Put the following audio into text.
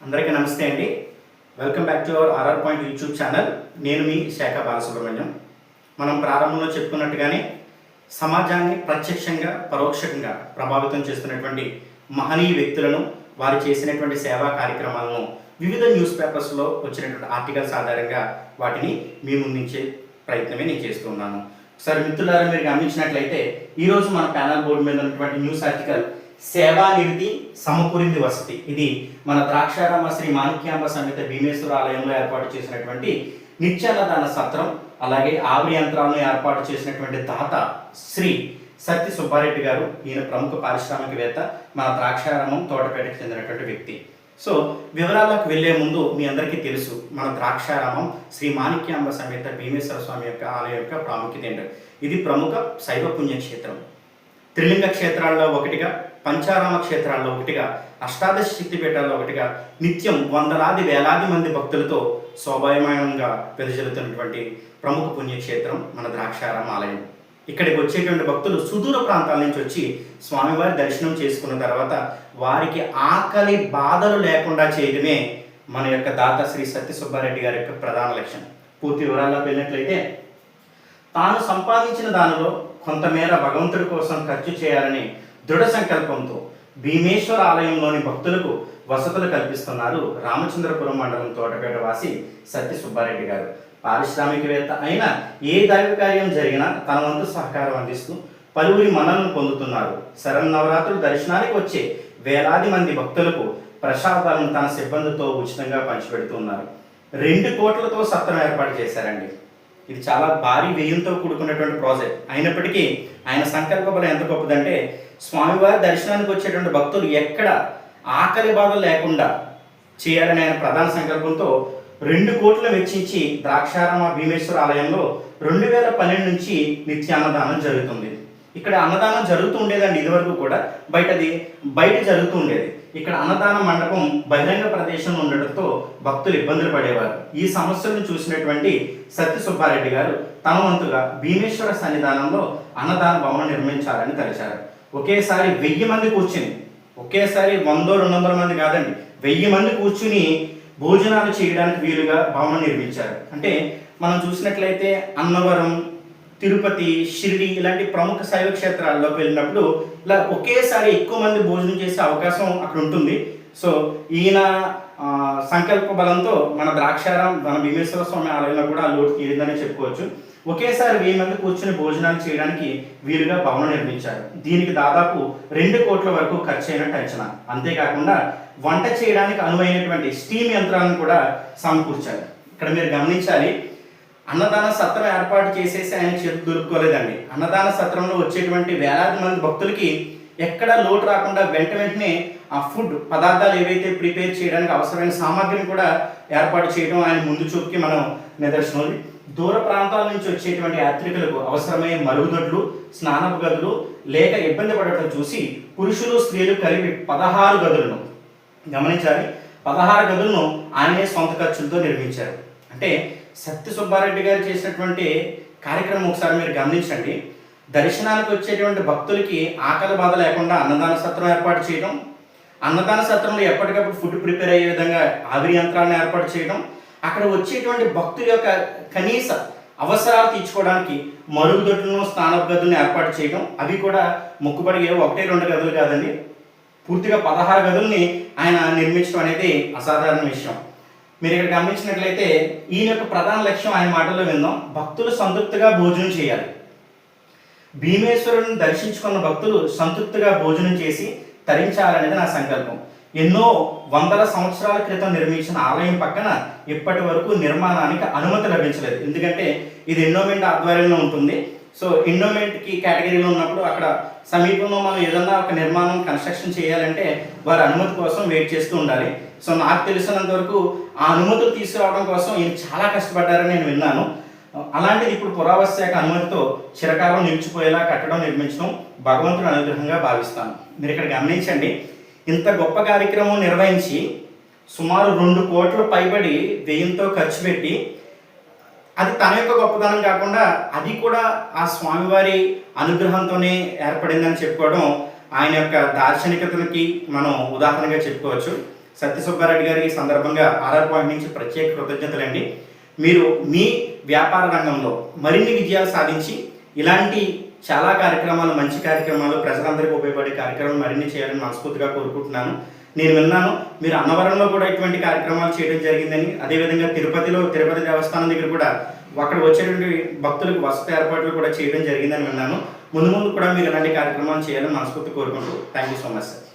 అందరికీ నమస్తే అండి. Welcome back to our RR point YouTube channel నేను మీ శాఖ బాలసుబ్రహ్మణ్యం. మనం ప్రారంభంలో చెప్పుకున్నట్టుగానే సమాజాన్ని ప్రత్యక్షంగా పరోక్షంగా ప్రభావితం చేస్తున్నటువంటి మహనీయ వ్యక్తులను వారు చేసినటువంటి సేవా కార్యక్రమాలను వివిధ న్యూస్ పేపర్స్లో వచ్చినటువంటి ఆర్టికల్స్ ఆధారంగా వాటిని మీ ముందుంచే ప్రయత్నమే నేను చేస్తున్నాను ఒకసారి మిత్రులారా మీరు గమనించినట్లయితే ఈరోజు మన ప్యానల్ బోర్డు మీద ఉన్నటువంటి న్యూస్ ఆర్టికల్ సేవా సమకూరింది వసతి. ఇది మన ద్రాక్షారామ శ్రీ మాణిక్యాంబ సమేత భీమేశ్వర ఆలయంలో ఏర్పాటు చేసినటువంటి నిత్యాన్నదాన సత్రం అలాగే ఆవిరి యంత్రాలను ఏర్పాటు చేసినటువంటి దాత శ్రీ సత్య సుబ్బారెడ్డి గారు ఈయన ప్రముఖ పారిశ్రామికవేత్త మన ద్రాక్షారామం తోటపేటకు చెందినటువంటి వ్యక్తి. సో వివరాలకు వెళ్ళే ముందు మీ అందరికీ తెలుసు మన ద్రాక్షారామం శ్రీ మాణిక్యాంబ సమేత భీమేశ్వర స్వామి యొక్క ఆలయం యొక్క ప్రాముఖ్యత ఏంటో. ఇది ప్రముఖ శైవ పుణ్యక్షేత్రం. త్రిలింగ క్షేత్రాల్లో ఒకటిగా పంచారామ క్షేత్రాల్లో ఒకటిగా అష్టాదశ శక్తిపీఠాల్లో ఒకటిగా నిత్యం వందలాది వేలాది మంది భక్తులతో శోభాయమానంగా వెదజల్లుతున్నటువంటి ప్రముఖ పుణ్యక్షేత్రం మన ద్రాక్షారామ ఆలయం. ఇక్కడికి వచ్చేటువంటి భక్తులు సుదూర ప్రాంతాల నుంచి వచ్చి స్వామివారి దర్శనం చేసుకున్న తర్వాత వారికి ఆకలి బాధలు లేకుండా చేయడమే మన యొక్క దాత శ్రీ సత్య సుబ్బారెడ్డి గారి యొక్క ప్రధాన లక్ష్యం. పూర్తి వివరాల్లోకి వెళ్ళినట్లయితే తాను సంపాదించిన దానిలో కొంతమేర భగవంతుడి కోసం ఖర్చు చేయాలని దృఢ సంకల్పంతో భీమేశ్వర ఆలయంలోని భక్తులకు వసతులు కల్పిస్తున్నారు రామచంద్రపురం మండలం తోటపేట వాసి సత్య సుబ్బారెడ్డి గారు. పారిశ్రామికవేత్త అయిన ఏ దైవ కార్యం జరిగినా తన వంతు సహకారం అందిస్తూ పలువురి మనలను పొందుతున్నారు. శరన్నవరాత్రులు దర్శనానికి వచ్చే వేలాది మంది భక్తులకు ప్రసాదాలను తన సిబ్బందితో ఉచితంగా పంచిపెడుతున్నారు రెండు కోట్లతో సత్రం ఏర్పాటు చేశారండి. ఇది చాలా భారీ వ్యయంతో కూడుకున్నటువంటి ప్రాజెక్ట్. అయినప్పటికీ ఆయన సంకల్ప బలం ఎంత గొప్పదంటే స్వామివారి దర్శనానికి వచ్చేటువంటి భక్తులు ఎక్కడ ఆకలి బాధలు లేకుండా చేయాలని ఆయన ప్రధాన సంకల్పంతో రెండు కోట్లు వెచ్చించి ద్రాక్షారామ భీమేశ్వర ఆలయంలో రెండు వేల పన్నెండు నుంచి నిత్య అన్నదానం జరుగుతుంది. ఇక్కడ అన్నదానం జరుగుతూ ఉండేదండి ఇదివరకు కూడా. బయటది బయట జరుగుతూ ఉండేది. ఇక్కడ అన్నదాన మండపం బహిరంగ ప్రదేశంలో ఉండటంతో భక్తులు ఇబ్బందులు పడేవారు. ఈ సమస్యలను చూసినటువంటి సత్య సుబ్బారెడ్డి గారు తన వంతుగా భీమేశ్వర సన్నిధానంలో అన్నదాన భవనం నిర్మించాలని తలిచారు. ఒకేసారి వెయ్యి మంది కూర్చుని ఒకేసారి వందో రెండు వందల మంది కాదండి వెయ్యి మంది కూర్చుని భోజనాలు చేయడానికి వీలుగా భవనం నిర్మించారు. అంటే మనం చూసినట్లయితే అన్నవరం తిరుపతి షిరిడి ఇలాంటి ప్రముఖ శైవ క్షేత్రాల్లోకి వెళ్ళినప్పుడు ఇలా ఒకేసారి ఎక్కువ మంది భోజనం చేసే అవకాశం అక్కడ ఉంటుంది. సో ఈయన సంకల్ప బలంతో మన ద్రాక్షారం మన భీమేశ్వర స్వామి ఆలయంలో కూడా లోటు తీరిందని చెప్పుకోవచ్చు. ఒకేసారి వెయ్యి మంది కూర్చుని భోజనాలు చేయడానికి వీలుగా భవనం నిర్మించారు. దీనికి దాదాపు రెండు కోట్ల వరకు ఖర్చు అయినట్టు అంచనా అంతేకాకుండా వంట చేయడానికి అనువైనటువంటి స్టీమ్ యంత్రాలను కూడా సమకూర్చారు. ఇక్కడ మీరు గమనించాలి అన్నదాన సత్రం ఏర్పాటు చేసేసి ఆయన చేతి దొరుకుకోలేదండి. అన్నదాన సత్రంలో వచ్చేటువంటి వేలాది మంది భక్తులకి ఎక్కడా లోటు రాకుండా వెంట వెంటనే ఆ ఫుడ్ పదార్థాలు ఏవైతే ప్రిపేర్ చేయడానికి అవసరమైన సామాగ్రిని కూడా ఏర్పాటు చేయడం ఆయన ముందు చూపుకి మనం నిదర్శనం దూర ప్రాంతాల నుంచి వచ్చేటువంటి యాత్రికులకు అవసరమైన మరుగుదొడ్లు స్నానపు గదులు లేక ఇబ్బంది పడటం చూసి పురుషులు స్త్రీలు కలిపి పదహారు గదులను గమనించాలి. పదహారు గదులను ఆయనే సొంత ఖర్చులతో నిర్మించారు. అంటే సత్య సుబ్బారెడ్డి గారు చేసినటువంటి కార్యక్రమం ఒకసారి మీరు గమనించండి. దర్శనానికి వచ్చేటువంటి భక్తులకి ఆకలి బాధ లేకుండా అన్నదాన సత్రం ఏర్పాటు చేయడం అన్నదాన సత్రంలో ఎప్పటికప్పుడు ఫుడ్ ప్రిపేర్ అయ్యే విధంగా ఆవిరి యంత్రాలను ఏర్పాటు చేయడం అక్కడ వచ్చేటువంటి భక్తుల యొక్క కనీస అవసరాలు తీర్చుకోవడానికి మరుగుదొడ్లను స్నానపు గదులను ఏర్పాటు చేయడం అవి కూడా మొక్కుబడి ఒకటే రెండు గదులు కాదండి. పూర్తిగా పదహారు గదుల్ని ఆయన నిర్మించడం అనేది అసాధారణ విషయం. మీరు ఇక్కడ గమనించినట్లయితే ఈయన యొక్క ప్రధాన లక్ష్యం ఆయన మాటల్లో విందాం భక్తులు సంతృప్తిగా భోజనం చేయాలి. భీమేశ్వరుని దర్శించుకున్న భక్తులు సంతృప్తిగా భోజనం చేసి తరించాలనేది నా సంకల్పం. ఎన్నో వందల సంవత్సరాల క్రితం నిర్మించిన ఆలయం పక్కన ఇప్పటి వరకు నిర్మాణానికి అనుమతి లభించలేదు. ఎందుకంటే ఇది ఎండోమెంట్ ఆధ్వర్యంలో ఉంటుంది. సో ఎండోమెంట్కి కేటగిరీలో ఉన్నప్పుడు అక్కడ సమీపంలో మనం ఏదన్నా ఒక నిర్మాణం కన్స్ట్రక్షన్ చేయాలంటే వారి అనుమతి కోసం వెయిట్ చేస్తూ ఉండాలి. సో నాకు తెలిసినంత వరకు ఆ అనుమతులు తీసుకురావడం కోసం ఈయన చాలా కష్టపడ్డారని నేను విన్నాను. అలాంటిది ఇప్పుడు పురావస్తు శాఖ అనుమతితో చిరకాలం నిలిచిపోయేలా కట్టడం నిర్మించడం భగవంతుని అనుగ్రహంగా భావిస్తాను. మీరు ఇక్కడ గమనించండి ఇంత గొప్ప కార్యక్రమం నిర్వహించి సుమారు రెండు కోట్ల పైబడి వ్యయంతో ఖర్చు పెట్టి అది తన యొక్క గొప్పతనం కాకుండా అది కూడా ఆ స్వామివారి అనుగ్రహంతోనే ఏర్పడిందని చెప్పుకోవడం ఆయన యొక్క దార్శనికతలకి మనం ఉదాహరణగా చెప్పుకోవచ్చు. సత్య సుబ్బారెడ్డి గారికి ఈ సందర్భంగా ఆర్ఆర్ పాయింట్ నుంచి ప్రత్యేక కృతజ్ఞతలండి. మీరు మీ వ్యాపార రంగంలో మరిన్ని విజయాలు సాధించి ఇలాంటి చాలా కార్యక్రమాలు మంచి కార్యక్రమాలు ప్రజలందరికీ ఉపయోగపడే కార్యక్రమాలు మరిన్ని చేయాలని మనస్ఫూర్తిగా కోరుకుంటున్నాను. నేను విన్నాను. మీరు అన్నవరంలో కూడా ఇటువంటి కార్యక్రమాలు చేయడం జరిగిందని. అదేవిధంగా తిరుపతిలో తిరుపతి దేవస్థానం దగ్గర కూడా అక్కడ వచ్చేటువంటి భక్తులకు వసతి ఏర్పాట్లు కూడా చేయడం జరిగిందని విన్నాను. ముందు ముందు కూడా మీరు ఇలాంటి కార్యక్రమాలు చేయాలని మనస్ఫూర్తి కోరుకుంటూ thank you so much sir.